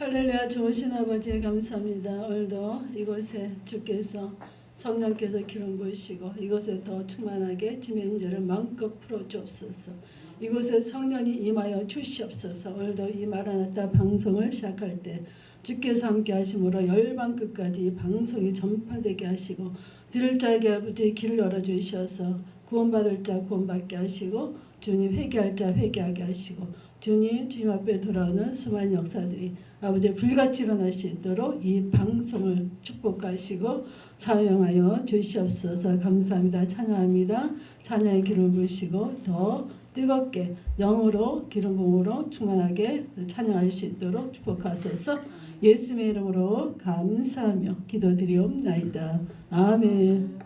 할렐루야 좋으신 아버지 감사합니다. 오늘도 이곳에 주께서 성령께서 기름 부으시고 이곳에 더 충만하게 지면제를 마음껏 풀어 주옵소서. 이곳에 성령이 임하여 주시옵소서. 오늘도 이 마라나타 방송을 시작할 때 주께서 함께 하심으로 열방 끝까지 이 방송이 전파되게 하시고 들을 자에게 아버지 길을 열어 주셔서 구원받을 자 구원받게 하시고 주님 회개할 자 회개하게 하시고 주님 주님 앞에 돌아오는 수많은 역사들이 아버지 불같이 일어날 수 있도록 이 방송을 축복하시고 사용하여 주시옵소서. 감사합니다. 찬양합니다. 찬양의 기름 부으시고 더 뜨겁게 영으로 기름 부음으로 충만하게 찬양할 수 있도록 축복하소서. 예수의 이름으로 감사하며 기도드리옵나이다. 아멘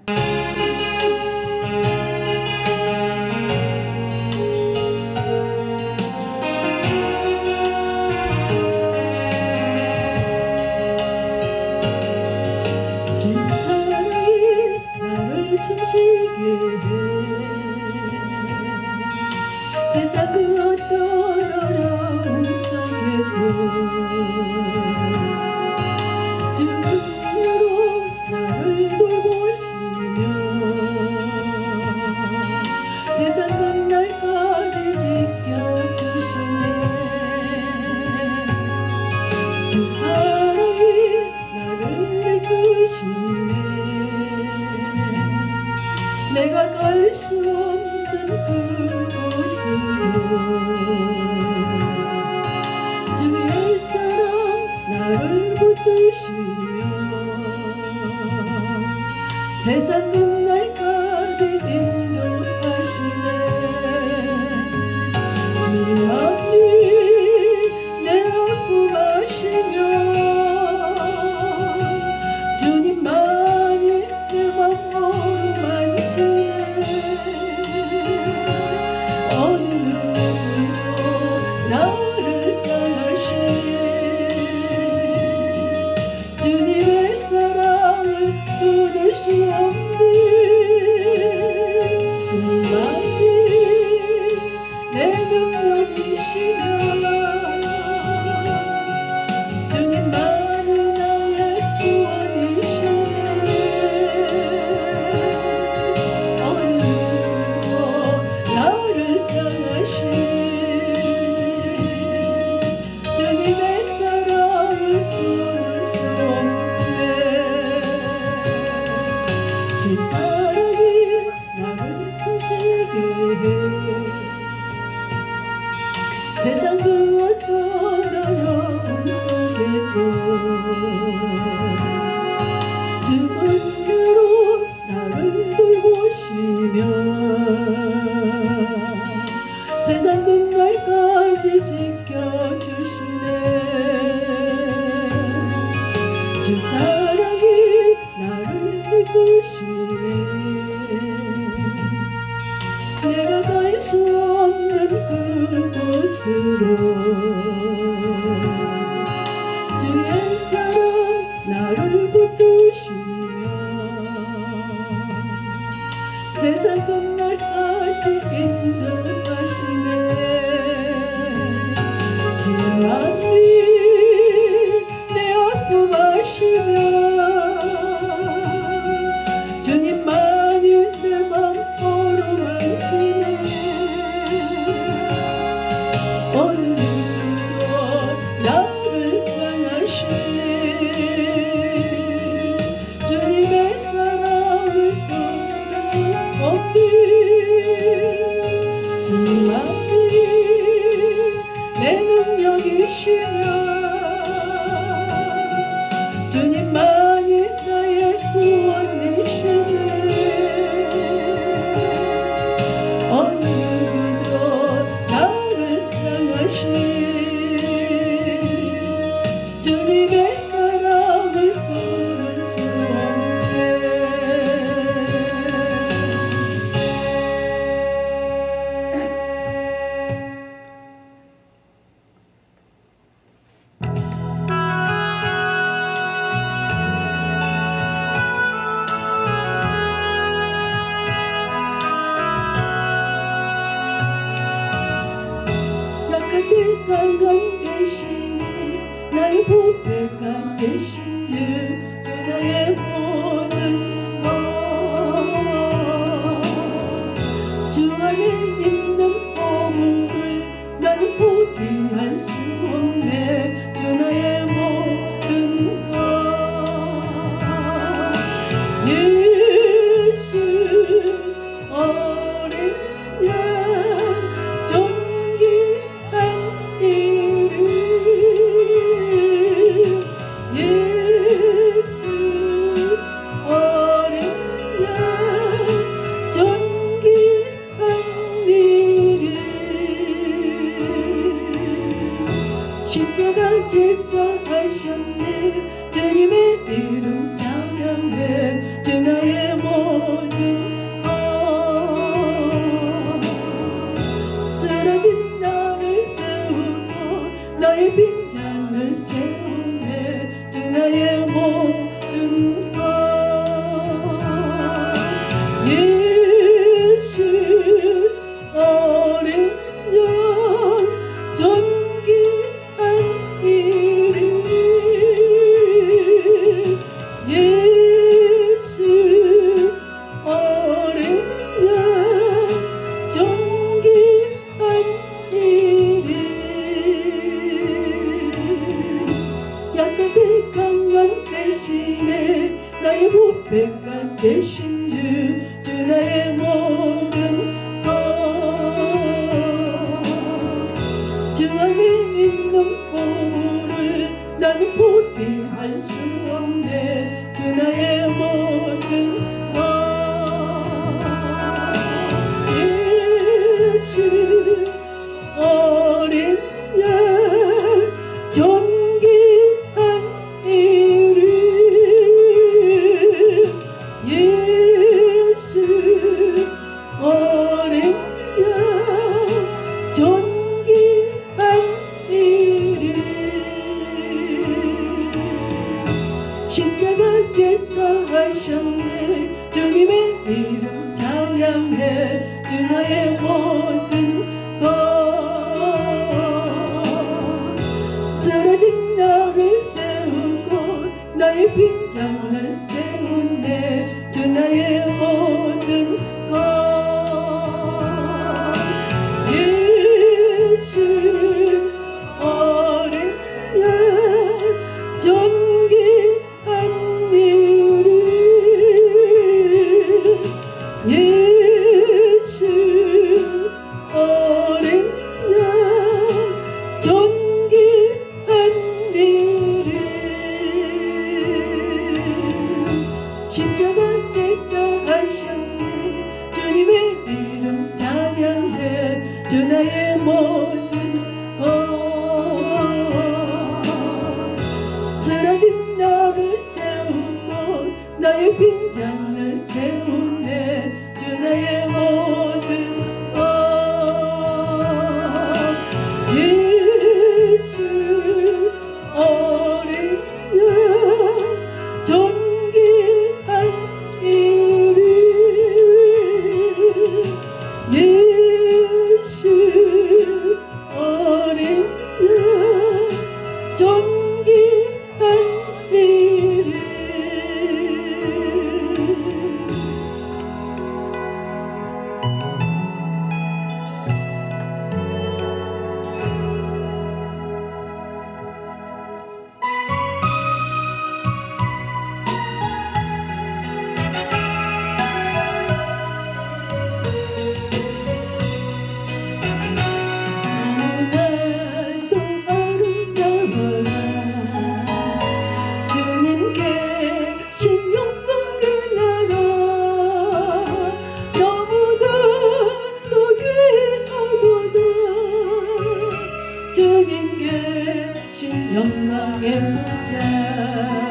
영광의 보좌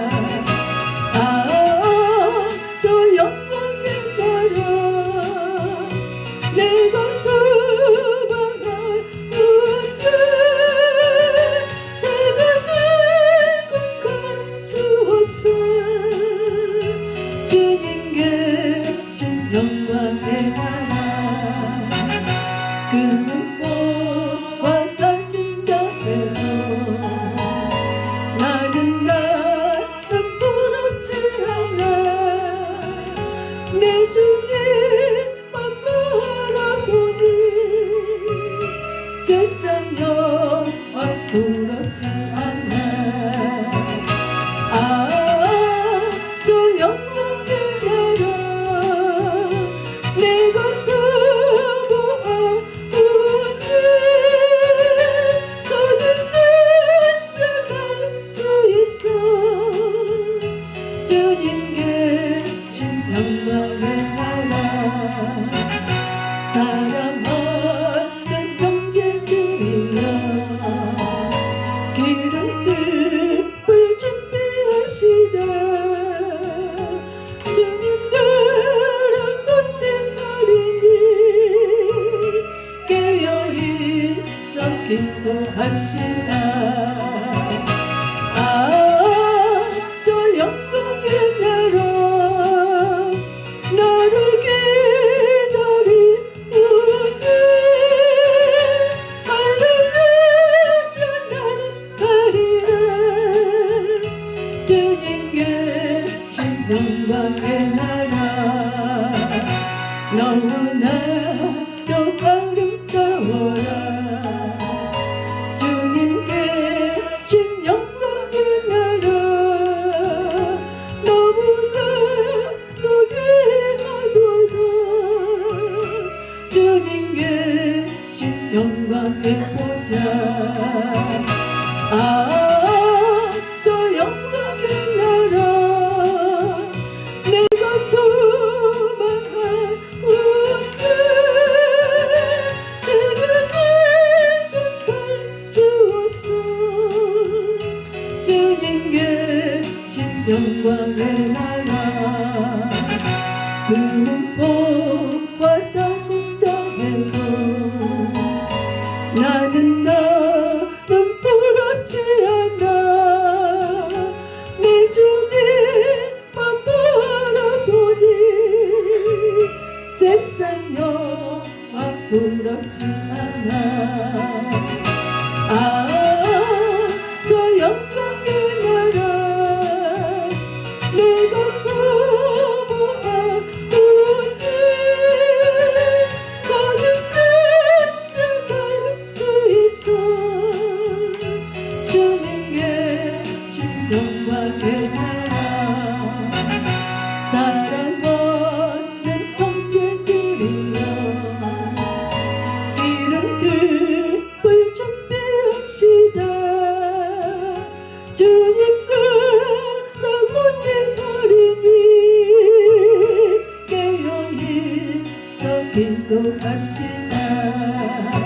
no one else. 구 준비합시다. 주님 나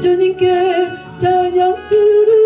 주님께 찬양 드리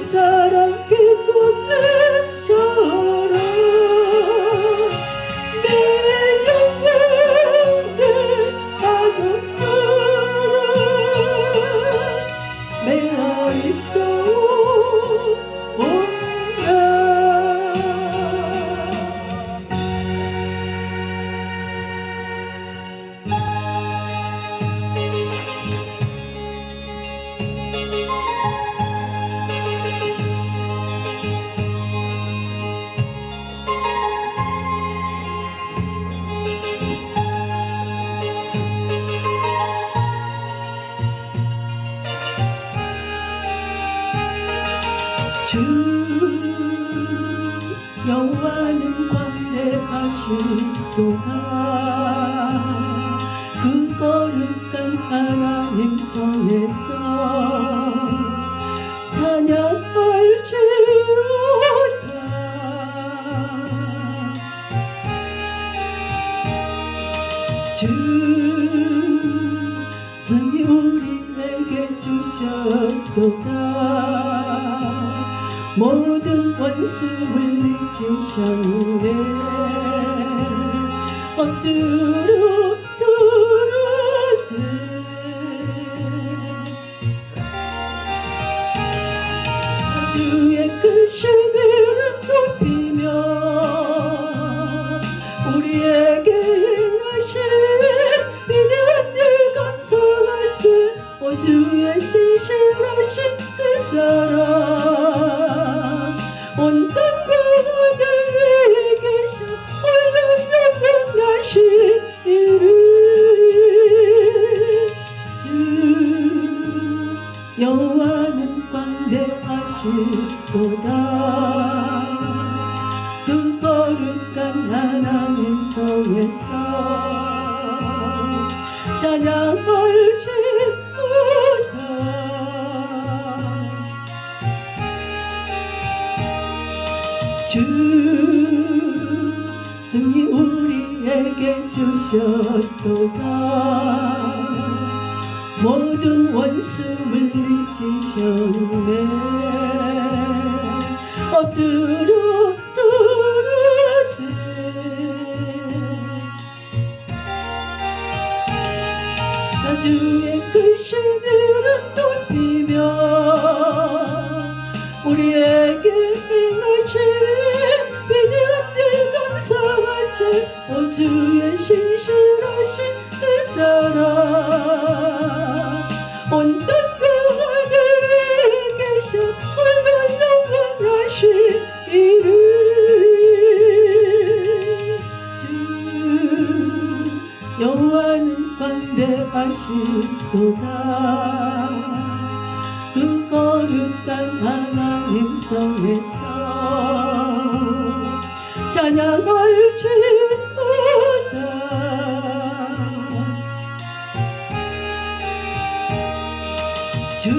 so 기도가 그 거룩한 하나님 성에서 찬양할지로다. 주 승리 우리에게 주셨도다. 모든 원수를 이기셨네. 박수로 들으세. 주의 글씨들은 높이며 우리에게 행하신 비대한 일 감사하세. 오 주의 시신하신 그 사랑. 주승이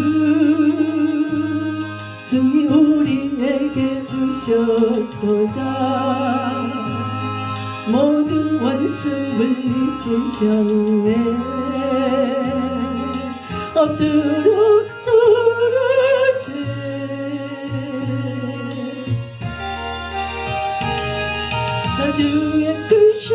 우리에게 주셨도다. 모든 원수를 찢으셨네. 엎드려 뚫으세. 주의 끝이